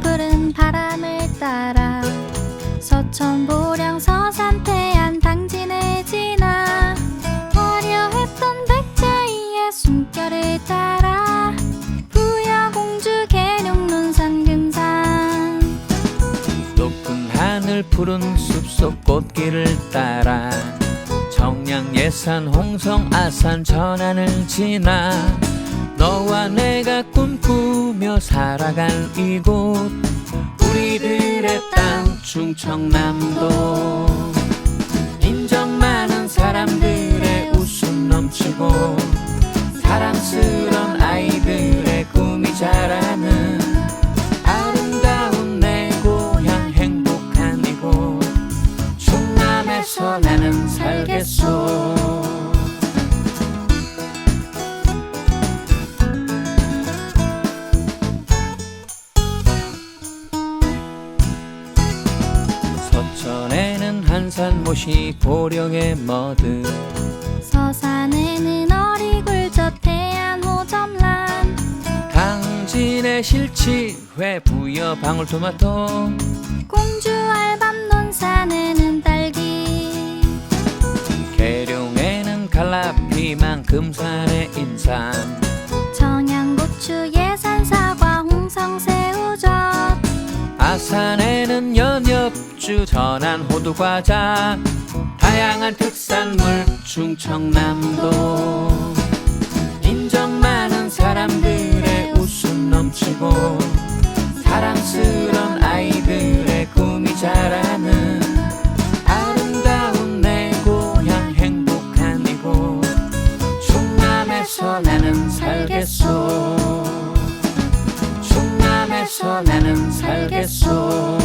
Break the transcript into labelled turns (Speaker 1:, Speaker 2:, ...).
Speaker 1: 푸른 바람을 따라 서천 보령 서산 태안 당진을 지나 화려했던 백제의 숨결을 따라 부여공주 계룡논산 금산.
Speaker 2: 높은 하늘 푸른 숲속 꽃길을 따라 청량 예산 홍성 아산 전안을 지나 너와 내가 꿈꾸며 살아갈 이곳 우리들의 땅 충청남도. 인정 많은 사람들의 웃음 넘치고 사랑스런 아이들의 꿈이 자라는 아름다운 내 고향 행복한 이곳 충남에서 나는 살겠소 산 모시 보령의 머드
Speaker 1: 서산에는 어리굴젓 태안 호점란.
Speaker 2: 당진의 실치회 부여 방울토마토.
Speaker 1: 공주 알밤 논산에는 딸기.
Speaker 2: 계룡에는 갈라피망 금산의 인삼.
Speaker 1: 청양고추 예산 사과 홍성 새우젓.
Speaker 2: 아산에는 연 엽주 전안 호두 과자 다양한 특산물 충청남도. 인정 많은 사람들의 웃음 넘치고 사랑스런 아이들의 꿈이 자라는 아름다운 내 고향 행복한 이곳 충남에서 나는 살겠소. 충남에서 나는 살겠소